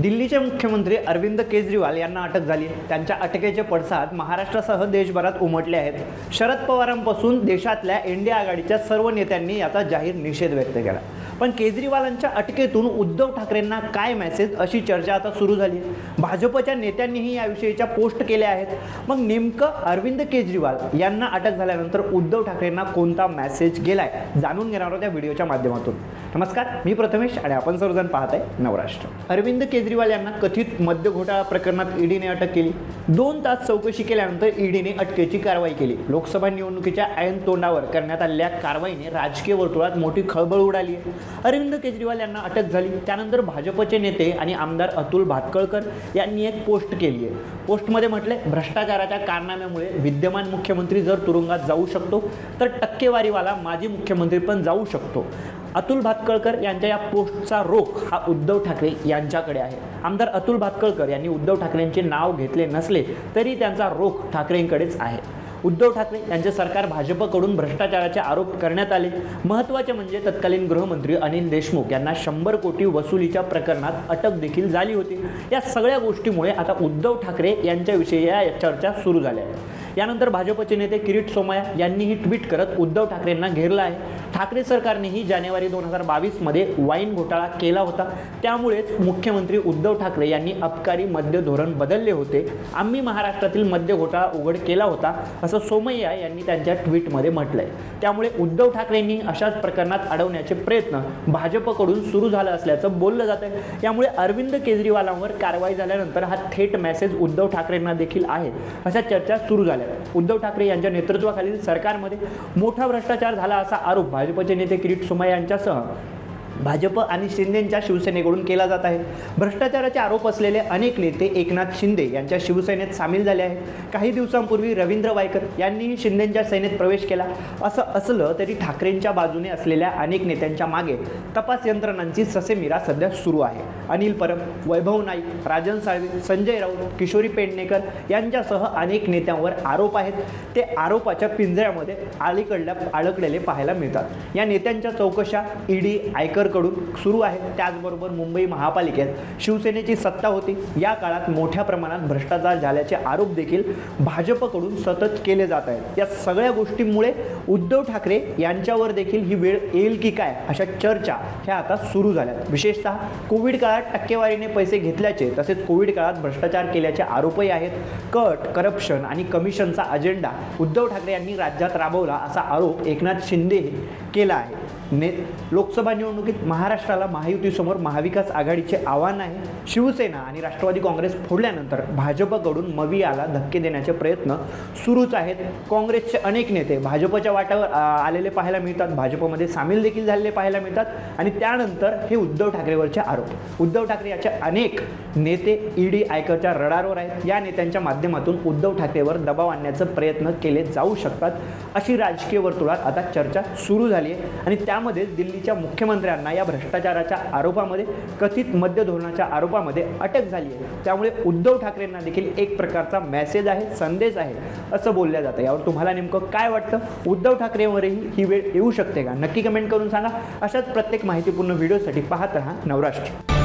दिल्लीचे मुख्यमंत्री अरविंद केजरीवाल यांना अटक झाली. त्यांच्या अटकेचे पडसाद महाराष्ट्रासह देशभरात उमटले आहेत. शरद पवारांपासून देशातल्या एनडीए आघाडीच्या सर्व नेत्यांनी याचा जाहीर निषेध व्यक्त केला. पण केजरीवालांच्या अटकेतून उद्धव ठाकरेंना काय मेसेज अशी चर्चा आता सुरू झाली. आहे भाजपच्या नेत्यांनीही याविषयीच्या पोस्ट केल्या आहेत. मग नेमकं अरविंद केजरीवाल यांना अटक झाल्यानंतर उद्धव ठाकरेंना कोणता मेसेज गेलाय? जाणून घेणार आहोत या व्हिडिओच्या माध्यमातून. नमस्कार मी प्रथमेश आणि आपण सर्वजण पाहत आहे नवराष्ट्र. अरविंद केजरीवाल यांना कथित मद्य घोटाळा प्रकरणात ईडीने अटक केली. दोन तास चौकशी केल्यानंतर ईडीने अटकेची कारवाई केली. लोकसभा निवडणुकीच्या ऐन तोंडावर करण्यात आलेल्या कारवाईने राजकीय वर्तुळात मोठी खळबळ उडाली आहे. अरविंद केजरीवाल यांना अटक झाली. त्यानंतर भाजपचे नेते आणि आमदार अतुल भातकळकर यांनी एक पोस्ट केली आहे. पोस्टमध्ये म्हटले भ्रष्टाचाराच्या कारनाम्यामुळे विद्यमान मुख्यमंत्री जर तुरुंगात जाऊ शकतो तर टक्केवारीवाला माजी मुख्यमंत्री पण जाऊ शकतो. अतुल भातकळकर यांच्या या पोस्टचा रोख हा उद्धव ठाकरे यांच्याकडे आहे. आमदार अतुल भातकळकर यांनी उद्धव ठाकरेंचे नाव घेतले नसले तरी त्यांचा रोख ठाकरेंकडेच आहे. उद्धव ठाकरे यांचे सरकार भाजपकडून भ्रष्टाचाराचे आरोप करण्यात आले. महत्त्वाचे म्हणजे तत्कालीन गृहमंत्री अनिल देशमुख यांना शंभर कोटी वसुलीच्या प्रकरणात अटक देखील झाली होती. या सगळ्या गोष्टीमुळे आता उद्धव ठाकरे यांच्याविषयी या चर्चा सुरू झाल्या आहेत. त्यानंतर भाजपचे नेते किरीट सोमया यांनीही ट्विट करत उद्धव ठाकरेंना घेरलं आहे. ठाकरे सरकारनेही जानेवारी दोन हजार बावीसमध्ये वाईन घोटाळा केला होता. त्यामुळेच मुख्यमंत्री उद्धव ठाकरे यांनी अबकारी मद्य धोरण बदलले होते. आम्ही महाराष्ट्रातील मद्य घोटाळा उघड केला होता असं सोमय्या यांनी त्यांच्या ट्विटमध्ये म्हटलंय. त्यामुळे उद्धव ठाकरेंनी अशाच प्रकरणात अडवण्याचे प्रयत्न भाजपकडून सुरू झालं असल्याचं बोललं जात आहे यामुळे अरविंद केजरीवालांवर कारवाई झाल्यानंतर हा थेट मेसेज उद्धव ठाकरेंना देखील आहे अशा चर्चा सुरू झाल्या. आहेत. उद्धव ठाकरे यांच्या नेतृत्वाखालील सरकारमध्ये मोठा भ्रष्टाचार झाला असा आरोप भाजपचे नेते किरीट सोमय्या यांच्यासह भाजप आणि शिंदेंच्या शिवसेनेकडून केला जात आहे. भ्रष्टाचाराचे आरोप असलेले अनेक नेते एकनाथ शिंदे यांच्या शिवसेनेत सामील झाले आहेत. काही दिवसांपूर्वी रवींद्र वायकर यांनीही शिंदेंच्या सेनेत प्रवेश केला. असं असलं तरी ठाकरेंच्या बाजूने असलेल्या अनेक नेत्यांच्या मागे तपास यंत्रणांची ससेमिरा सध्या सुरू आहे. अनिल परब वैभव नाईक राजन साळवे संजय राऊत किशोरी पेडणेकर यांच्यासह अनेक नेत्यांवर आरोप आहेत. ते आरोपाच्या पिंजऱ्यामध्ये अलीकडल्या अडकलेले पाहायला मिळतात. या नेत्यांच्या चौकशा ईडी आयकर कडून सुरू आहे. त्याचबरोबर मुंबई महापालिकेत शिवसेनेची सत्ता होती. या काळात मोठ्या प्रमाणात भ्रष्टाचार झाल्याचे आरोप देखील भाजपकडून सतत केले जात आहेत. या सगळ्या गोष्टींमुळे उद्धव ठाकरे यांच्यावर देखील ही वेळ येईल की काय अशा चर्चा ह्या आता सुरू झाल्यात. विशेषतः कोविड काळात टक्केवारीने पैसे घेतल्याचे तसेच कोविड काळात भ्रष्टाचार केल्याचे आरोपही आहेत. कट करप्शन आणि कमिशनचा अजेंडा उद्धव ठाकरे यांनी राज्यात राबवला असा आरोप एकनाथ शिंदे केला आहे. ने लोकसभा निवडणुकीत महाराष्ट्राला महायुतीसमोर महाविकास आघाडीचे आव्हान आहे. शिवसेना आणि राष्ट्रवादी काँग्रेस फोडल्यानंतर भाजपकडून मवियाला धक्के देण्याचे प्रयत्न सुरूच आहेत. काँग्रेसचे अनेक नेते भाजपच्या वाटावर आलेले पाहायला मिळतात. भाजपमध्ये सामील देखील झालेले पाहायला मिळतात. आणि त्यानंतर हे उद्धव ठाकरेवरचे आरोप. उद्धव ठाकरे याचे अनेक नेते ईडी आयकरच्या रडारवर आहेत. या नेत्यांच्या माध्यमातून उद्धव ठाकरेवर दबाव आणण्याचा प्रयत्न केले जाऊ शकतात. अशी राजकीय वर्तुळात आता चर्चा सुरू झाली आहे. आणि त्या त्यामध्ये दिल्लीच्या मुख्यमंत्र्यांना या भ्रष्टाचाराच्या आरोपामध्ये कथित मद्य धोरणाच्या आरोपामध्ये अटक झाली आहे. त्यामुळे उद्धव ठाकरेंना देखील एक प्रकारचा मेसेज आहे संदेश आहे असं बोलल्या जातं. यावर तुम्हाला नेमकं काय वाटतं? उद्धव ठाकरेवरही ही वेळ येऊ शकते का? नक्की कमेंट करून सांगा. अशाच प्रत्येक माहितीपूर्ण व्हिडिओसाठी पाहत राहा नवराष्ट्र.